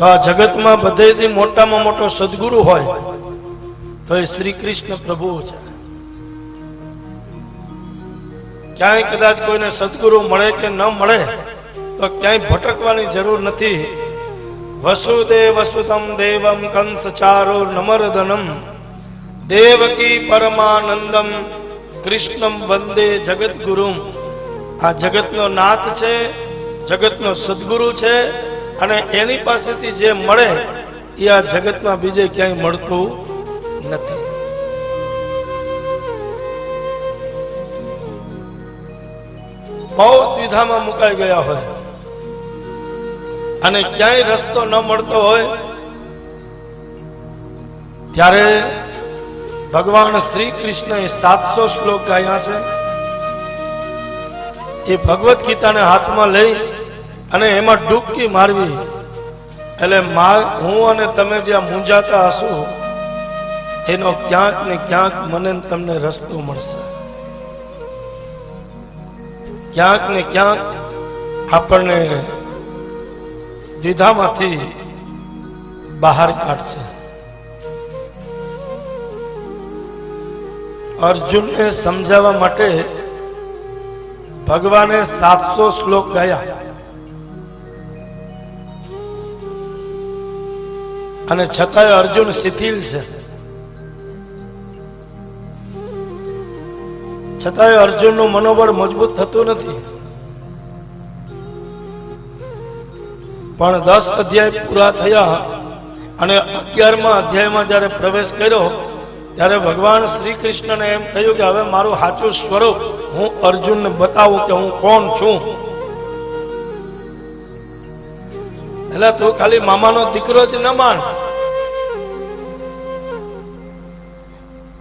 તો આ જગતમાં બધેથી મોટામાં મોટો સદગુરુ હોય, તો એ શ્રી કૃષ્ણ પ્રભુ છે. ક્યાંય કદાચ કોઈને સદગુરુ મળે કે ન મળે, તો ક્યાંય ભટકવાની જરૂર નથી. વસુદેવ વસુતમ દેવમ કંસ ચારો નમરદનમ. દેવકી પરમાનંદમ. કૃષ્ણમ વંદે જગતગુરુમ આ જગતનો નાથ છે, જગતનો સદગુરુ છે અને એની પાસેથી જે મળે, એ આ જગતમાં બીજે ક્યાંય મળતું નથી. બહુ દ્વિધામાં મુકાઈ ગયા હોય. અને ક્યાંય રસ્તો ન મળતો હોય, ત્યારે ભગવાન શ્રી કૃષ્ણએ સાતસો શ્લોક ગાયા છે. એ ભગવદ્ ગીતાને હાથમાં લઈ અને એમાં ડૂબકી મારવી. એટલે હું અને તમે જ્યાં મૂંઝાતા હશો, એનો ક્યાંક ને ક્યાંક મને તમને રસ્તો મળશે. ક્યાંક ને ક્યાંક આપણને દ્વિધામાંથી બહાર કાઢશે. અર્જુનને સમજાવવા માટે ભગવાને સાતસો શ્લોક ગાયા. અને છતાંય અર્જુન શિથિલ છે. છતાંય અર્જુનનું મનોબળ મજબૂત થતું નથી. પણ દસ અધ્યાય પૂરા થયા અને અગિયારમાં અધ્યાયમાં જ્યારે પ્રવેશ કર્યો, ત્યારે ભગવાન શ્રી કૃષ્ણને એમ થયું કે, હવે મારું સાચું સ્વરૂપ હું અર્જુનને બતાવું કે હું કોણ છું? એટલે તું ખાલી મામાનો દીકરો જ ન માન.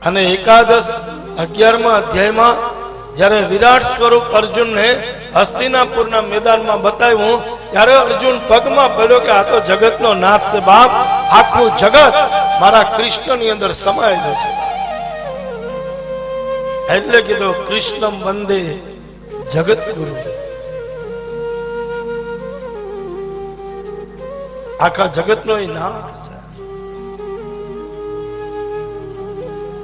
અને એકાદશ અગિયારમા અધ્યાયમાં જ્યારે વિરાટ સ્વરૂપ અર્જુનને હસ્તિનાપુરના મેદાનમાં બતાવ્યું, ત્યારે અર્જુન પગમાં પડ્યો કે આ તો જગતનો નાથ છે બાપ, આખું જગત મારા કૃષ્ણની અંદર સમાયેલું છે. એટલે કીધું, કૃષ્ણ વંદે જગત ગુરુ આખા જગતનો એ નાથ.